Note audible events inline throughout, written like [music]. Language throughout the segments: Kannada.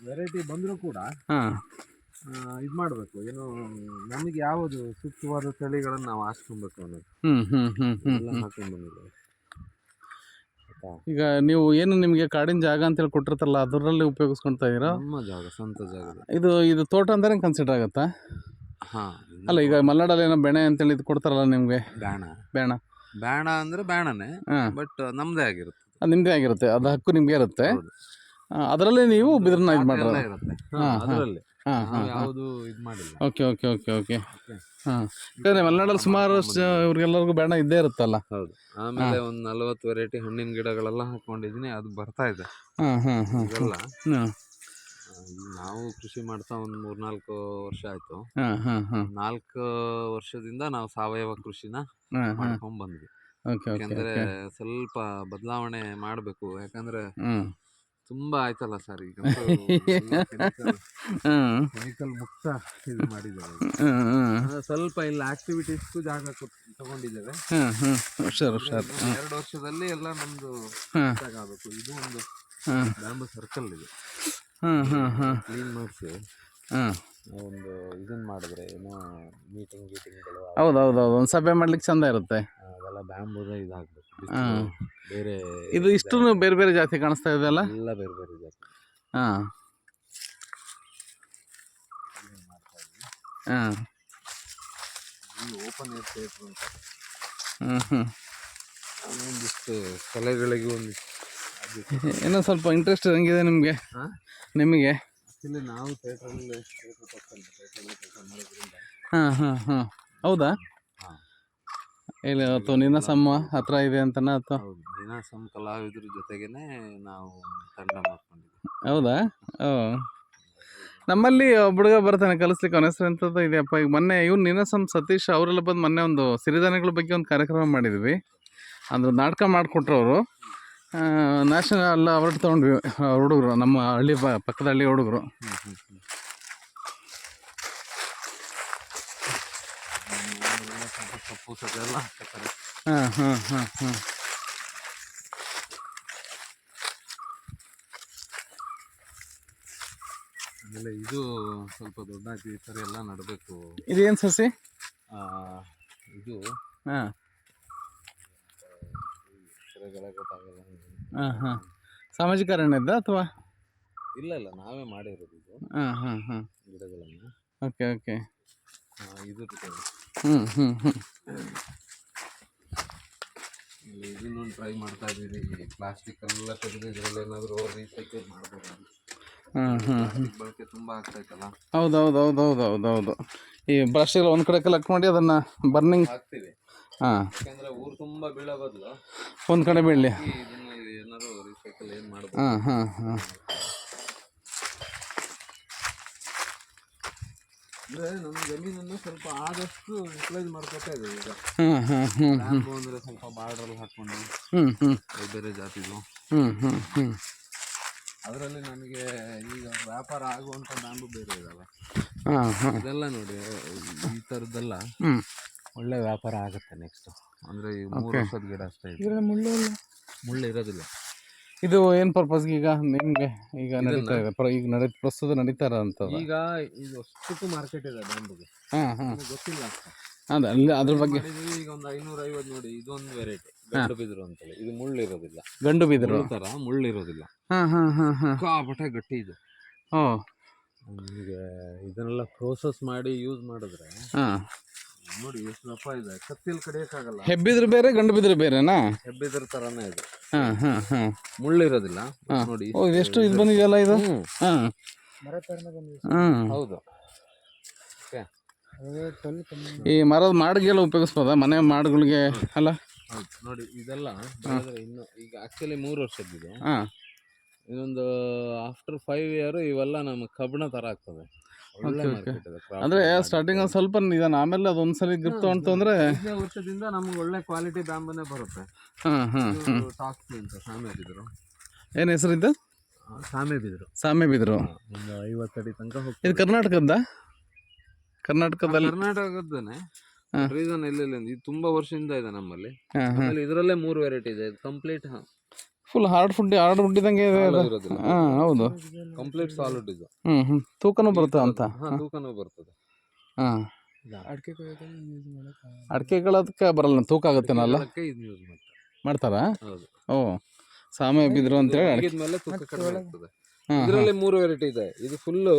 ವೆರೈಟಿ ಬಂದರೂ ಕೂಡ ಹಾಂ. ಇದು ಮಾಡಬೇಕು. ಏನು ನಮಗೆ ಯಾವುದು ಸೂಕ್ತವಾದ ತಳಿಗಳನ್ನು ನಾವು ಹಾಸ್ಕೊಬೇಕು ಅನ್ನೋದು. ಹ್ಞೂ ಹ್ಞೂ ಹ್ಞೂ ಹ್ಞೂ ಎಲ್ಲ ಹಾಕೊಂಡು ಬಂದಿದ್ದೇವೆ ಆಯ್ತಾ? ಈಗ ನೀವು ಏನು ನಿಮಗೆ ಕಾಡಿನ ಜಾಗ ಅಂತೇಳಿ ಕೊಟ್ಟಿರ್ತಲ್ಲ ಅದರಲ್ಲಿ ಉಪಯೋಗಿಸ್ಕೊಳ್ತಾ ಇದ್ದೀರಾ? ನಮ್ಮ ಜಾಗ ಸ್ವಂತ ಜಾಗದ ಇದು ಇದು ತೋಟ ಅಂತಾನೆ ಕನ್ಸಿಡರ್ ಆಗುತ್ತಾ? ಹಾಂ ಅಲ್ಲ ಈಗ ಮಲ್ನಾಡಲ್ಲಿ ಏನೋ ಬೆಣೆ ಅಂತೇಳಿ ಇದು ಕೊಡ್ತಾರಲ್ಲ ನಿಮಗೆ? ಬ್ಯಾಣ. ಬೇಣ ಬೇಣ ಅಂದ್ರೆ ಬೇಣನೇ ಹಾಂ. ಬಟ್ ನಮ್ಮದೇ ಆಗಿರುತ್ತೆ. ಅದು ನಿಮ್ಮದೇ ಆಗಿರುತ್ತೆ ಅದು ಹಕ್ಕು ನಿಮಗೆ ಇರುತ್ತೆ. ಹೌದು. ಅದರಲ್ಲಿ ನೀವು ಬಿದಿರನ್ನ ಇದು ಪಾಠ ಇರುತ್ತೆ. ಅದರಲ್ಲಿ. ಹಾಂ ಹಾಂ ಹಾಂ. ಯಾವುದು ಇದು ಮಾಡಿಲ್ಲ. Okay okay okay okay. ಹಾಂ. ಯಾಕಂದರೆ ಮಲೆನಾಡಲ್ಲಿ ಸುಮಾರು ಇವ್ರಿಗೆಲ್ಲರಿಗೂ ಬೇಡ ಇದ್ದೇ ಇರುತ್ತಲ್ಲ. ಹೌದು. ಆಮೇಲೆ ಒಂದ್ ನಲವತ್ತು ವೆರೈಟಿ ಹಣ್ಣಿನ ಗಿಡಗಳೆಲ್ಲ ಹಾಕೊಂಡಿದೀನಿ ಅದು ಬರ್ತಾ ಇದೆ. ಹಾಂ ಹಾಂ ಹಾಂ ಇದೆಲ್ಲ ಹಾಂ. ಆ, ಈಗ ನಾವು ಕೃಷಿ ಮಾಡ್ತಾ ಒಂದ್ ಮೂರ್ನಾಲ್ಕು ವರ್ಷ ಆಯ್ತು. ಹಾಂ ಹಾಂ ಹಾಂ. ನಾಲ್ಕು ವರ್ಷದಿಂದ ನಾವು ಸಾವಯವ ಕೃಷಿನ ಹಾಂ ಹಾಂ. ಮಾಡ್ಕೊಂಡ್ ಬಂದ್ವಿ. ಓಕೆ ಓಕೆ ಯಾಕಂದ್ರೆ ಸ್ವಲ್ಪ ಬದಲಾವಣೆ ಮಾಡ್ಬೇಕು. ಯಾಕಂದ್ರೆ ಹ್ಞೂ ತುಂಬಾ ಆಯ್ತಲ್ಲ ಸರ್ ಈಗ [laughs] ಕೆಮಿಕಲ್ ಮುಕ್ತ ಇದು ಆ, ಸ್ವಲ್ಪ ಇಲ್ಲಿ ಆಕ್ಟಿವಿಟೀಸ್ಗೂ ಜಾಗ ತಗೊಂಡಿದ್ದೇವೆ. ಹುಷಾರು ಹುಷಾರು. ಎರಡು ವರ್ಷದಲ್ಲಿ ಎಲ್ಲ ನಮ್ದು ಆಗಬೇಕು. ಇದು ಒಂದು ಬ್ಯಾಂಬು ಸರ್ಕಲ್ ಇದೆ. ಕ್ಲೀನ್ ಮಾಡಿಸಿ ಒಂದು ಇದನ್ನ ಮಾಡಿದ್ರೆ ಏನೋ ಮೀಟಿಂಗ್ ಗೀಟಿಂಗ್ಗಳು ಹೌದು ಹೌದು ಒಂದು ಸಭೆ ಮಾಡ್ಲಿಕ್ಕೆ ಚಂದ ಇರುತ್ತೆ. ಬ್ಯಾಂಬುದ ಇದಾಗಬೇಕು. ಬೇರೆ ಇದು ಇಷ್ಟು ಬೇರೆ ಬೇರೆ ಜಾತಿ ಕಾಣಿಸ್ತಾ ಇದೆ ಅಲ್ಲ? ಎಲ್ಲ ಬೇರೆ ಬೇರೆ ಜಾತಿ. ಹಾಂ. ಹಾಂ. ಓಪನ್ ಏರ್ ಥಿಯೇಟ್ರ್ ಅಂತ. ಹ್ಞೂ ಹ್ಞೂ ಒಂದಿಷ್ಟು ಕಲೆಗಳಿಗೆ ಒಂದಿಷ್ಟು ಏನೋ ಸ್ವಲ್ಪ ಇಂಟ್ರೆಸ್ಟ್ ಹಂಗಿದೆ ನಿಮಗೆ? ನಿಮಗೆ? ಇಲ್ಲಿ ನಾವು ಥಿಯೇಟ್ರಲ್ಲಿ ಥಿಯೇಟ್ರ್ ಪಕ್ಕದಲ್ಲಿ ಥಿಯೇಟ್ರಲ್ಲಿ ಕೆಲಸ ಮಾಡೋದ್ರಿಂದ. ಹಾಂ ಹಾಂ ಹಾಂ. ಹೌದಾ. ಇಲ್ಲ ಅಥವಾ ನಿನ್ನ ಸಮ್ಮ ಹತ್ರ ಇದೆ ಅಂತನ ಅಥವಾ? ಹೌದು ನೀನಾಸಂ ಕಲಾವಿದ್ರ ಜೊತೆಗೇನೆ ನಾವು ತಂಡ ಮಾಡ್ಕೊಂಡಿದ್ವಿ ಹೌದಾ? ಓ. ನಮ್ಮಲ್ಲಿ ಹುಡುಗ ಬರ್ತಾನೆ ಕಲಿಸ್ಲಿಕ್ಕೆ ಅವನ ಹೆಸರು ಎಂಥದ್ದು ಇದೆಯಪ್ಪ ಈಗ ಮೊನ್ನೆ ಇವ್ನು ನಿನಸಂ ಸತೀಶ್ ಅವರೆಲ್ಲ ಬಂದು ಮೊನ್ನೆ ಒಂದು ಸಿರಿಧಾನ್ಯಗಳ ಬಗ್ಗೆ ಒಂದು ಕಾರ್ಯಕ್ರಮ ಮಾಡಿದ್ವಿ. ಅಂದ್ರೆ ನಾಟಕ ಮಾಡಿಕೊಟ್ರು ಅವರು ನ್ಯಾಷನಲ್ ಅವಾರ್ಡ್ ತೊಗೊಂಡ್ವಿ ಹುಡುಗರು ನಮ್ಮ ಹಳ್ಳಿ ಬ ಪಕ್ಕದ ಹಳ್ಳಿ ಹುಡುಗರು. ಸೊಪ್ಪು ಸೊಪ್ಪು ಎಲ್ಲ ಹಾಕ್ತಾರೆ ಹಾಂ ಹಾಂ ಹಾಂ ಹಾಂ ಆಮೇಲೆ ಇದು ಸ್ವಲ್ಪ ದೊಡ್ಡ ಆಗಿ ಈ ಥರ ಎಲ್ಲ ನಡಬೇಕು ಇದೇನು ಸಸಿ ಇದು ಹಾಂ ಗೊತ್ತಾಗಲ್ಲ. ಹಾಂ ಹಾಂ ಸಾಮಾಜಿಕ ಅರಣ್ಯದ ಅಥವಾ ಇಲ್ಲ ಇಲ್ಲ ನಾವೇ ಮಾಡಿರೋದು ಇದು ಹಾಂ ಹಾಂ ಹಾಂ ಗಿಡಗಳನ್ನು ಓಕೆ ಓಕೆ ಇದು ಹ್ಞೂ ಹ್ಞೂ ಹ್ಞೂ ಇದನ್ನು ಟ್ರೈ ಮಾಡ್ತಾ ಇದ್ದೀವಿ ಪ್ಲಾಸ್ಟಿಕ್ ಎಲ್ಲ ತೆಗೆದು ಇದರಲ್ಲಿ ಏನಾದರೂ ರೀಸೈಕಲ್ ಮಾಡ್ಬೋದು. ಹ್ಮ್ ಹ್ಮ್ ಪ್ಲಾಸ್ಟಿಕ್ ಬಳಕೆ ತುಂಬ ಆಗ್ತೈತಲ್ಲ ಹೌದು ಹೌದು ಹೌದು ಹೌದು ಹೌದು ಹೌದು ಈ ಬ್ರಷ್ ಎಲ್ಲ ಒಂದು ಕಡೆ ಕಲೆಕ್ಟ್ ಮಾಡಿ ಅದನ್ನು ಬರ್ನಿಂಗ್ ಹಾಕ್ತೀವಿ. ಹಾಂ. ಯಾಕಂದರೆ ಊರು ತುಂಬ ಬೀಳೋ ಬದಲು ಒಂದು ಕಡೆ ಬೀಳಲಿ. ಇದನ್ನು ಏನಾದ್ರು ರೀಸೈಕಲ್ ಏನು ಮಾಡ್ಬೋದು? ಹಾಂ ಹಾಂ ಹಾಂ. ಅಂದ್ರೆ ನಮ್ಮ ಜಮೀನನ್ನು ಸ್ವಲ್ಪ ಆದಷ್ಟು ಯುಟಿಲೈಸ್ ಮಾಡ್ಕೊತಾ ಇದೆ ಈಗ. ಹಾಂ ಹಾಂ ಹ್ಞೂ ಬ್ಯಾಂಬು ಅಂದ್ರೆ ಸ್ವಲ್ಪ ಬಾರ್ಡ್ರಲ್ಲಿ ಹಾಕೊಂಡು ಹ್ಞೂ ಬೇರೆ ಬೇರೆ ಜಾತಿದು. ಹ್ಮ್ ಹ್ಞೂ ಅದರಲ್ಲಿ ನನಗೆ ಈಗ ವ್ಯಾಪಾರ ಆಗುವಂಥ ಬ್ಯಾಂಬು ಬೇರೆ ಇದಾವೆ. ಹಾಂ ಹಾಂ. ಇದೆಲ್ಲ ನೋಡಿ ಈ ಥರದ್ದೆಲ್ಲ ಹ್ಞೂ ಒಳ್ಳೆ ವ್ಯಾಪಾರ ಆಗುತ್ತೆ ನೆಕ್ಸ್ಟ್ ಅಂದ್ರೆ ಈ ಮೂರು ವರ್ಷದ ಗಿಡ ಅಷ್ಟೇ ಇದೆ. ಮುಳ್ಳು ಮುಳ್ಳು ಇರೋದಿಲ್ಲ. ಇದು ಏನು ಪರ್ಪಸ್ಗೆ ಈಗ? ನಿಮ್ಗೆ ಈಗ ನಡೀತಾ ಇದೆ. ಪ್ರ ಈಗ ನಡೀತ ಪ್ರಸ್ತುತ ನಡೀತಾ ಇರೋಂಥದ್ದು ಈಗ ಇದು ಅಷ್ಟಕ್ಕೂ ಮಾರ್ಕೆಟ್ ಇದೆ ಬ್ಯಾಂಬುಗೆ ಹಾಂ ಹಾಂ. ನಿಮಗೆ ಗೊತ್ತಿಲ್ಲ ಅಷ್ಟೇ ಅದ ಅಲ್ಲಿ ಅದ್ರ ಬಗ್ಗೆ ಮಾಡಿದ್ವಿ ಈಗ ಒಂದು ಐನೂರ ಐವತ್ತು ನೋಡಿ ಇದೊಂದು ವೆರೈಟಿ ಗಂಡು ಬಿದಿರು ಅಂತೇಳಿ. ಇದು ಮುಳ್ಳು ಇರೋದಿಲ್ಲ. ಗಂಡು ಬಿದ್ರು? ಮುಳ್ಳು ಥರ ಮುಳ್ಳು ಇರೋದಿಲ್ಲ. ಹಾಂ ಹಾಂ ಹಾಂ ಹಾಂ. ಕಾಪಟೆ ಗಟ್ಟಿ ಇದು. ಓ. ಈಗ ಇದನ್ನೆಲ್ಲ ಪ್ರೋಸೆಸ್ ಮಾಡಿ ಯೂಸ್ ಮಾಡಿದ್ರೆ ಹಾಂ. ನೋಡಿ ಎಷ್ಟು ದಪ್ಪ ಇದೆ. ಕತ್ತಿಲ್ ಕಡಿಯಕ್ಕಾಗಲ್ಲ. ಹೆಬ್ಬಿದ್ರು ಬೇರೆ ಗಂಡು ಬಿದ್ರು ಬೇರೆನಾ? ಹೆಬ್ಬಿದ್ರ ತರಾನೇ ಇದೆ. ಹಾಂ ಹಾಂ ಹಾಂ. ಮುಳ್ಳು ಇರೋದಿಲ್ಲ ನೋಡಿ ಓ ಇದೆಷ್ಟು ಇದು ಬಂದಿದೆಯಲ್ಲ ಇದು. ಹಾಂ. ಹಾಂ ಹೌದು. ಈ ಮರದ ಮಾಡಿಗೆಲ್ಲ ಉಪಯೋಗಿಸ್ಬೋದಾ? ಮನೆ ಮಾಡುಗಳಿಗೆ ಅಲ್ಲ? ನೋಡಿ ಇದೆಲ್ಲ ಬೆಳೆದ್ರೆ ಇನ್ನು ಈಗ ಆಕ್ಚುಲಿ ಮೂರು ವರ್ಷದ್ದಿದೆ ಹಾಂ. ಇನ್ನೊಂದು ಆಫ್ಟರ್ ಫೈವ್ ಇಯರ್ ಇವೆಲ್ಲ ನಮ್ಮ ಕಬ್ಬಣ ತರ ಆಗ್ತದೆ. ಒಳ್ಳೆ Okay, okay. ಮಾರ್ಕೆಟ್ ಇದೆ crop ಅಂದರೆ ಸ್ಟಾರ್ಟಿಂಗ್ ಒಂದು ಸ್ವಲ್ಪ ನಿಧಾನ ಆಮೇಲೆ ಅದು ಒಂದ್ಸಲಿ ಗ್ರಿಪ್ ತೊಗೊಂತು ಅಂದರೆ ವರ್ಷದಿಂದ ನಮ್ಗೆ ಒಳ್ಳೆ ಕ್ವಾಲಿಟಿ ಬ್ಯಾಂಬನೇ ಬರುತ್ತೆ. ಹಾಂ ಹಾಂ ಹಾಂ. ಟಾಕ್ಸಿ ಅಂತ ಸಾಮೆ ಬಿದ್ರು. ಏನು ಹೆಸರಿದ್ದು ಸಾಮೆ ಬಿದ್ರು. ಸಾಮೆ ಬಿದ್ರು. ಒಂದು ಐವತ್ತಡಿ ತನಕ ಇದು ಹೋಗ್ತದೆ ಕರ್ನಾಟಕದ ಕರ್ನಾಟಕದಲ್ಲಿ ಕರ್ನಾಟಕದನೇ ಹಾ. ರೀಸನ್ ಎಲ್ಲೆಲ್ಲ ಇದು ತುಂಬಾ ವರ್ಷದಿಂದ ಇದೆ ನಮ್ಮಲ್ಲಿ. ಹಾಂ ಹಾಂ. ಆಮೇಲೆ ಇದರಲ್ಲೇ ಮೂರು ವೆರೈಟಿ ಇದೆ. Complete full hard food hard food ಇದ್ದಂಗೆ ಇದೆ ಅದು ಇರೋದಿಲ್ಲ. ಹಾಂ ಹೌದು. ಕಂಪ್ಲೀಟ್ ಸಾಲಿಡ್ ಇದು. ಹ್ಞೂ ಹ್ಞೂ ತೂಕನೂ ಬರುತ್ತೆ ಅಂತ. ಹಾ ತೂಕನೂ ಬರ್ತದೆ. ಹಾಂ. ಅಡಿಕೆ ಅಡಿಕೆಗಳದಕ್ಕೆ ಬರಲ್ಲ ತೂಕ ಆಗುತ್ತೇನಲ್ಲ ಅದಕ್ಕೆ ಇದನ್ನ ಯೂಸ್ ಮಾಡ್ತಾರೆ. ಮಾಡ್ತಾರಾ? ಹೌದು. ಓ ಸಾಮೆ ಬಿದ್ರು ಅಂತೇಳಿ ಅಡಿಕೆ. ಮೇಲೆ ತೂಕ ಕಡಿಮೆ ಆಗ್ತದೆ. ಹಾಂ ಇದರಲ್ಲಿ ಮೂರು ವೆರೈಟಿ ಇದೆ. ಇದು ಫುಲ್ಲು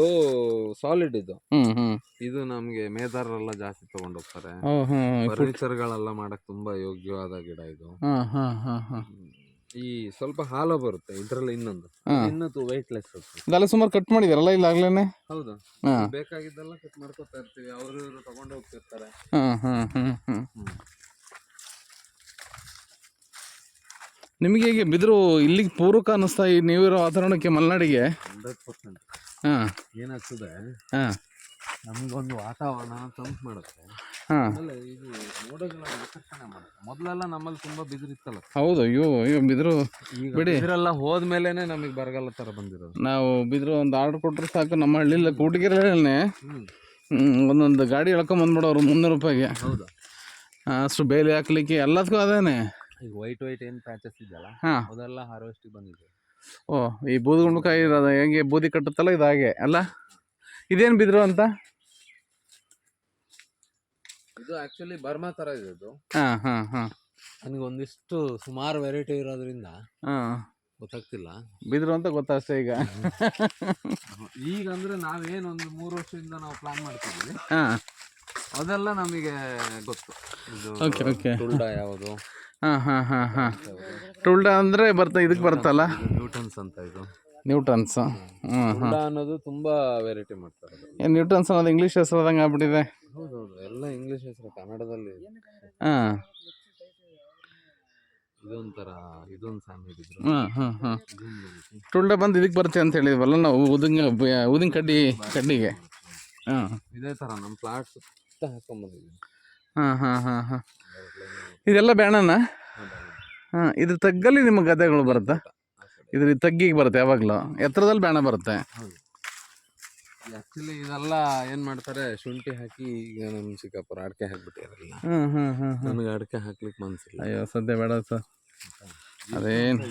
ಸಾಲಿಡ್ ಇದು. ಹ್ಞೂ ಹ್ಞೂ ಇದು ನಮಗೆ ಮೇದಾರರೆಲ್ಲ ಜಾಸ್ತಿ ತಗೊಂಡ್ ಹೋಗ್ತಾರೆ. ಓ ಹ್ಞೂ ಫರ್ನಿಚರ್ ಗಳೆಲ್ಲ ಮಾಡಕ್ ತುಂಬಾ ಯೋಗ್ಯವಾದ ಗಿಡ ಇದು. ಹಾಂ ಹಾಂ ಹಾಂ ಹಾಂ. ಈ ಸ್ವಲ್ಪ ಹಾಲು ಬರುತ್ತೆ ಇದ್ರಲ್ಲಿ ಇನ್ನೊಂದು. ಇನ್ನೊಂದು ವೈಟ್ ಲೆಸ್ ಇದೆಲ್ಲ ಸುಮಾರು ಕಟ್ ಮಾಡಿದಾರಲ್ಲ ಇಲ್ಲ ಆಗ್ಲೇನೆ? ಹೌದು. ಬೇಕಾಗಿದ್ದೆಲ್ಲ ಕಟ್ ಮಾಡ್ಕೊತಾ ಇರ್ತೀವಿ. ಅವರು ಇವರು ತಗೊಂಡು ಹೋಗ್ತಿರ್ತಾರೆ. ನಿಮಗೆ ಹೇಗೆ ಬಿದ್ರು ಇಲ್ಲಿಗೆ ಪೂರಕ ಅನ್ನಿಸ್ತಾ ಈ ನೀವಿರೋ ವಾತಾವರಣಕ್ಕೆ ಮಲೆನಾಡಿಗೆ? Hundred percent. ಹಾಂ. ಏನಾಗ್ತದೆ ಹಾಂ. ನಮಗೊಂದು ವಾತಾವರಣ ತಂಪು ಮಾಡುತ್ತೆ. ಆಮೇಲೆ ಇದು ಮೋಡಗಳ ಮಾಡುತ್ತೆ ಮೊದಲೆಲ್ಲ ನಮ್ಮಲ್ಲಿ ತುಂಬಾ ಬಿದಿರಿತ್ತಲ್ಲ ಹೌದು ಅಯ್ಯೋ ಅಯ್ಯೋ ಬಿದ್ರು. ಈಗ ಬಿಡಿ. ಬಿದಿರೆಲ್ಲ ಹೋದ್ಮೇಲೆನೆ ನಮಗೆ ಬರಗಾಲ ತರ ಬಂದಿರೋದು. ನಾವು ಬಿದ್ರು ಒಂದು ಆರ್ಡರ್ ಕೊಟ್ಟರೆ ಸಾಕು ನಮ್ಮ ಹಳ್ಳಿಲ್ಲ ಕೂಟಿಗೆರಲ್ಲೇ ಹ್ಮ್. ಒಂದೊಂದು ಗಾಡಿ ಎಳ್ಕೊಂಬಂದ್ಬಿಡೋರು ಮುನ್ನೂರು ರೂಪಾಯಿಗೆ. ಹೌದಾ. ಆ, ಅಷ್ಟು ಬೇಲಿ ಹಾಕ್ಲಿಕ್ಕೆ ಎಲ್ಲದಕ್ಕೂ ಅದೇನೆ. ಈಗ ವೈಟ್ ವೈಟ್ ಏನ್ ಪ್ಯಾಚಸ್ ಇದೆಯಲ್ಲ ಹಾಂ. ಅದೆಲ್ಲ ಹಾರ್ವೆಸ್ಟಿಗೆ ಬಂದಿದೆ. ಓ ಈ ಬೂದುಗುಂಬಳಕಾಯಿ ಇರೋದು ಹೆಂಗೆ ಬೂದಿ ಕಟ್ಟುತ್ತಲ್ಲ ಇದು ಹಾಗೆ ಅಲ್ಲ? ಇದೇನು ಬಿದ್ರು ಅಂತ? ಇದು ಆಕ್ಚುಲಿ ಬರ್ಮಾ ತರ ಇದೆ ಇದು. ಹಾಂ ಹಾಂ ಹಾಂ. ನನಗೆ ಒಂದಿಷ್ಟು ಸುಮಾರು ವೆರೈಟಿ ಇರೋದ್ರಿಂದ ಹಾಂ. ಗೊತ್ತಾಗ್ತಿಲ್ಲ. ಬಿದ್ರು ಅಂತ ಗೊತ್ತಾಗ್ತದೆ ಈಗ. ಈಗ ಅಂದ್ರೆ ನಾವೇನು ಒಂದು ಮೂರು ವರ್ಷದಿಂದ ನಾವು ಪ್ಲಾನ್ ಮಾಡ್ತಿದ್ವಿ. ಹಾಂ. ಅದೆಲ್ಲ ನಮಗೆ ಗೊತ್ತು. ಇದು ಓಕೆ ಓಕೆ ಟುಲ್ಡಾ ಯಾವುದು? ಹಾಂ ಹಾಂ ಹಾಂ ಹಾಂ. ಟುಲ್ಡಾ ಅಂದರೆ ಬರ್ತಾ ಇದಕ್ಕೆ ಬರುತ್ತಲ್ಲ? ನ್ಯೂಟನ್ಸ್ ಅಂತ ಇದು. ನ್ಯೂಟನ್ಸ್ ಹ್ಞೂ ಅನ್ನೋದು ತುಂಬಾ ವೆರೈಟಿ ಮಾಡ್ತಾರೆ ನ್ಯೂಟ್ರನ್ಸ್ ಅನ್ನೋದು ಇಂಗ್ಲೀಷ್ ಹೆಸರದಂಗೆ ಆಗ್ಬಿಟ್ಟಿದೆ. ಹೌದು ಎಲ್ಲ ಇಂಗ್ಲಿಷ್ ಹೆಸರು ಕನ್ನಡದಲ್ಲಿ. ಹಾಂ. ಇದೊಂಥರ ಇದೊಂದು ಇದ್ರು ಹಾಂ ಹಾಂ ಹಾಂ ಟುಲ್ಡಾ ಬಂದು ಇದಕ್ಕೆ ಬರುತ್ತೆ ಅಂತ ಹೇಳಿದ್ವಲ್ಲ ನಾವು ಉದಿಂಗ ಉದಿನ ಕಡ್ಡಿ ಕಡ್ಡಿಗೆ. ಹಾಂ. ಇದೇ ಥರ ನಮ್ಮ ಪ್ಲಾಟ್ ಸುತ್ತ ಹಾಂ ಹಾಂ ಹಾಂ ಹಾಂ. ಇದೆಲ್ಲ ಬೇಡನಾ ಹಾಂ ಇದ್ರ ತಗ್ಗಲ್ಲಿ ನಿಮ್ಮ ಗದ್ದೆಗಳು ಬರುತ್ತಾ? ಇದ್ರ ತಗ್ಗಿಗೆ ಬರುತ್ತೆ ಯಾವಾಗಲೂ. ಎತ್ತರದಲ್ಲಿ ಬೇಣ ಬರುತ್ತೆ. ಆ್ಯಕ್ಚುಲಿ ಇದೆಲ್ಲ ಏನು ಮಾಡ್ತಾರೆ ಶುಂಠಿ ಹಾಕಿ ಈಗ ನಮ್ಮ ಚಿಕ್ಕಪ್ಪರ ಅಡಿಕೆ ಹಾಕ್ಬಿಟ್ಟಿರಲ್ಲ ನನಗೆ ಅಡಿಕೆ ಹಾಕ್ಲಿಕ್ಕೆ ಮನ್ಸಿಲ್ಲ. ಅಯ್ಯೋ ಸದ್ಯ ಬೇಡ ಸರ್. ಅದೇನು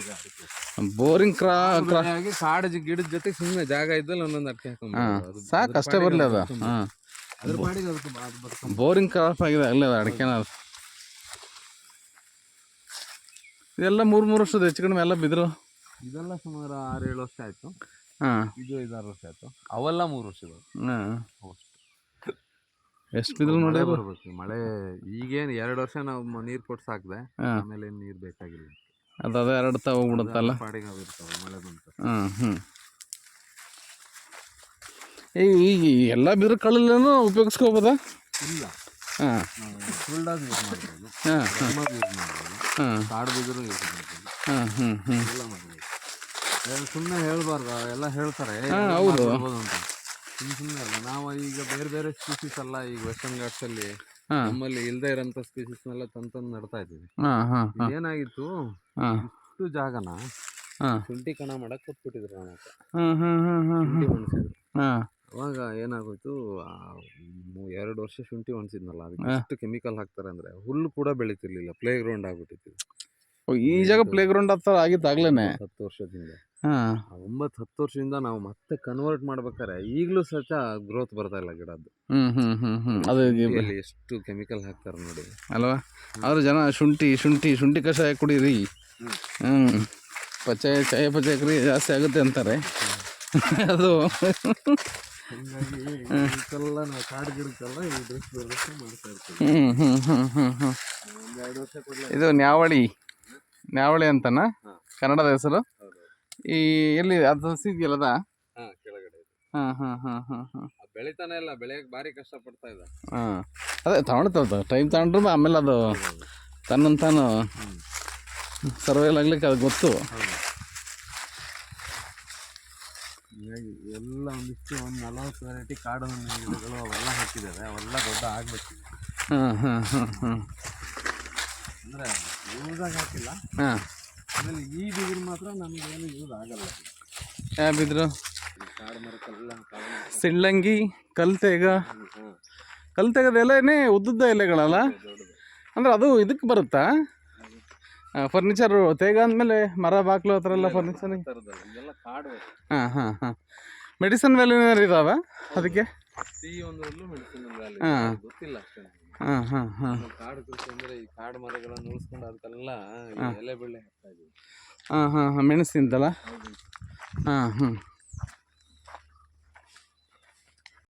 ಬೋರಿಂಗ್ ಕ್ರಾ ಕ್ರಾ ಹಾಗಾಗಿ ಕಾಡು ಗಿಡದ ಜೊತೆ ಸುಮ್ಮನೆ ಜಾಗ ಇದ್ದಲ್ಲಿ ಒಂದೊಂದು ಅಡಿಕೆ ಹಾಂ ಹಾಕೊಂಡ್ಬಿಡೋದು. ಸಾಕು ಅಷ್ಟೇ ಬರಲಿ ಅದು. ಹಾಂ. ಅದ್ರ ಪಾಡಿಗೆ ಅದಕ್ಕೆ ಬೋರಿಂಗ್ ಕ್ರಾಪ್ ಆಗಿದೆ ಅಲ್ಲೇ ಅದು ಅಡಿಕೆನ ಇದೆಲ್ಲ ಮೂರು ಮೂರು ವರ್ಷದ ಹೆಚ್ಚು ಕಡಿಮೆ ಎಲ್ಲ ಬಿದ್ರು. ಇದೆಲ್ಲ ಸುಮಾರು ಆರು ಏಳು ವರ್ಷ ಆಯ್ತು. ಹಾಂ. ಇದು ಐದಾರು ವರ್ಷ ಆಯ್ತು. ಅವೆಲ್ಲ ಮೂರು ವರ್ಷಗಳು. ಹಾಂ. ಎಷ್ಟು ಬಿದ್ರು ನೋಡಿ ಮಳೆ ಬರ್ಬೇಕು. ಮಳೆ ಈಗೇನು ಎರಡು ವರ್ಷ ನಾವು ನೀರು ಕೊಟ್ಟು ಸಾಕ್ದೆ ಆಮೇಲೆ ಏನು ನೀರು ಬೇಕಾಗಿಲ್ಲ. ಅದು ಎರಡು ತಾವು ಹೋಗ್ಬಿಡುತ್ತಲ್ಲ ಪಾಡಿಗೆ ಅವು ಇರ್ತಾವೆ ಮಳೆ ಬಂತು. ಹಾಂ ಹ್ಞೂ ಈಗ ಈಗ ಎಲ್ಲ ಬಿರು ಕಳ್ಳಲ್ಲೂ ಉಪಯೋಗಿಸ್ಕೋಬೋದಾ? ಇಲ್ಲ. ಹಾಂ. ಸುಳ್ಳಾಗಿ ಯೂಸ್ ಮಾಡ್ಬೋದು. ಹಾಂ ಮಾಡ್ಬೋದು. ಹಾಂ. ಕಾಡು ಬಿದ್ರು ಯೂಸ್ ಮಾಡ್ಬೋದು. ಹಾಂ ಹ್ಞೂ ಹ್ಞೂ ಎಲ್ಲ ಮಾಡ್ಬೋದು. ಸುಮ್ಮನೆ ಹೇಳ್ಬಾರ್ದು ಎಲ್ಲ ಹೇಳ್ತಾರೆ. ಹೌದು. ಅಂತ. ಸುಮ್ಮನೆ ಅಲ್ಲ ನಾವು ಈಗ ಬೇರೆ ಬೇರೆ ಸ್ಪೀಸೀಸ್ ಅಲ್ಲ ಈಗ ವೆಸ್ಟರ್ನ್ ಘಾಟ್ಸ್ ಅಲ್ಲಿ ನಮ್ಮಲ್ಲಿ ಇಲ್ದೇ ಇರೋಂಥ ಸ್ಪೀಸೀಸ್ನೆಲ್ಲ ತಂದು ತಂದು ನಡ್ತಾ ಇದೀವಿ ಏನಾಗಿತ್ತು ಇಷ್ಟು ಜಾಗನ ಶುಂಠಿ ಕಣ ಮಾಡಕ್ ಕೊಟ್ಬಿಟ್ಟಿದ್ರು ನಮ್ಮ ಶುಂಠಿ ಒಣಸಿದ್ರು. ಅವಾಗ ಏನಾಗೋಯ್ತು ಎರಡು ವರ್ಷ ಶುಂಠಿ ಒಣಸಿದ್ನಲ್ಲ ಅದಕ್ಕೆ. ಎಷ್ಟು ಕೆಮಿಕಲ್ ಹಾಕ್ತಾರೆ ಅಂದ್ರೆ ಹುಲ್ಲು ಕೂಡ ಬೆಳೀತಿರ್ಲಿಲ್ಲ ಪ್ಲೇ ಗ್ರೌಂಡ್ ಆಗ್ಬಿಟ್ಟಿತ್ತು ಈ ಜಾಗ ಪ್ಲೇ ಗ್ರೌಂಡ್ ಹತ್ರ ಆಗಿತ್ತು ಆಗ್ಲೇನೆ. ಹತ್ತು ವರ್ಷದಿಂದ. ಹಾಂ. ಒಂಬತ್ತು ಹತ್ತು ವರ್ಷದಿಂದ ನಾವು ಮತ್ತೆ ಕನ್ವರ್ಟ್ ಮಾಡ್ಬೇಕಾರೆ ಈಗಲೂ ಸಹ ಗ್ರೋತ್ ಬರ್ತಾ ಇಲ್ಲ ಗಿಡದ್ದು. ಹ್ಞೂ ಹ್ಞೂ ಹ್ಞೂ ಹ್ಞೂ ಅದು ಇಲ್ಲಿ ಎಷ್ಟು ಕೆಮಿಕಲ್ ಹಾಕ್ತಾರೆ ನೋಡಿ. ಅಲ್ವಾ? ಆದ್ರೆ ಜನ ಶುಂಠಿ ಶುಂಠಿ ಶುಂಠಿ ಕಷಾಯ ಕುಡೀರಿ. ಹ್ಞೂ ಪಚಾಯ ಚಾಯ ಪಚಾಯಕ್ರಿ ಜಾಸ್ತಿ ಆಗುತ್ತೆ ಅಂತಾರೆ. ಅದು. ಹೀಗಾಗಿ ಇದಕ್ಕೆಲ್ಲ ನಾವು ಕಾಡು ಗಿಡಕ್ಕೆಲ್ಲ ಈ ಮಾಡ್ತಾ ಇರ್ತೀವಿ. ಇದು ನ್ಯಾವಳಿ. ನ್ಯಾವಳಿ ಅಂತನಾ? ಕನ್ನಡದ ಹೆಸರು? ಈ ಎಲ್ಲಿ ಅದು ಹಸಿದ್ಯಲ್ಲ ಅದ ಹಾ ಕೆಳಗಡೆ ಇದೆ. ಹಾಂ ಹಾಂ ಹಾಂ ಹಾಂ ಹಾಂ. ಅದ್ ಬೆಳಿತಾನೆ ಇಲ್ಲ ಬೆಳೆಯಕ್ ಭಾರಿ ಕಷ್ಟ ಪಡ್ತಾ ಇದೆ ಹಾಂ ಅದೇ ತಗೊಳ್ತದ ಟೈಮ್ ತಗೊಂಡ್ರು ಆಮೇಲೆ ಅದು ತನ್ನಂತ ತಾನು ಸರ್ವೈಲ್ ಆಗ್ಲಿಕ್ಕೆ ಅದು ಗೊತ್ತು. ಹೀಗಾಗಿ ಎಲ್ಲ ಒಂದಿಷ್ಟು ಒಂದು ನಲವತ್ತು ವೆರೈಟಿ ಕಾಡು ಹಣ್ಣಿನ ಗಿಡಗಳು ಅವೆಲ್ಲ ಹಾಕಿದ್ದಾರೆ. ಅವೆಲ್ಲ ದೊಡ್ಡ ಆಗ್ಬೇಕಿದೆ ಹಾಂ ಹಾಂ ಹಾಂ ಹಾಂ. ಅಂದರೆ ಯೂಸಾಗಿ ಹಾಕಿಲ್ಲ. ಹಾಂ. ಆಮೇಲೆ ಈ ಬಿದಿರು ಮಾತ್ರ ನಮಗೇನು ಯೂಸ್ ಆಗಲ್ಲ. ಯಾವ ಬಿದ್ರು? ಕಾಡು ಮರಕ್ಕೆಲ್ಲ ಸಿಳ್ಳಂಗಿ ಕಲ್ತೆಗ. ಕಲ್ತೇಗದ ಎಲೆನೇ ಉದ್ದುದ್ದ ಎಲೆಗಳಲ್ಲ? ಅಂದ್ರೆ ಅದು ಇದಕ್ಕೆ ಬರುತ್ತಾ? ಫರ್ನಿಚರ್ ತೇಗ ಅಂದಮೇಲೆ ಮರ ಬಾಕ್ಲು ಹತ್ರ ಎಲ್ಲ ಫರ್ನಿಚರ್ ಕಾಡು ಹಾಂ ಹಾಂ ಹಾಂ. ಮೆಡಿಸನ್ ವ್ಯಾಲ್ಯೂ ಏನಾರು ಇದಾವ ಅದಕ್ಕೆ? ಹಾ. ಗೊತ್ತಿಲ್ಲ ಅಷ್ಟೇ ನಮ್ಗೆ. ಹಾಂ ಹಾಂ ಹಾಂ. ನಮ್ಮ ಕಾಡು ಕೃಷಿ ಅಂದ್ರೆ ಈ ಕಾಡು ಮರಗಳನ್ನು ಉಳಿಸ್ಕೊಂಡು ಅದಕ್ಕೆಲ್ಲ. ಎಲೆ ಬೆಳೆ ಹಾಕ್ತಾ ಇದೀವಿ ಹಾಂ ಹಾಂ ಹಾಂ. ಮೆಣಸಿಂದಲ್ಲ ಹಾಂ ಹ್ಞೂ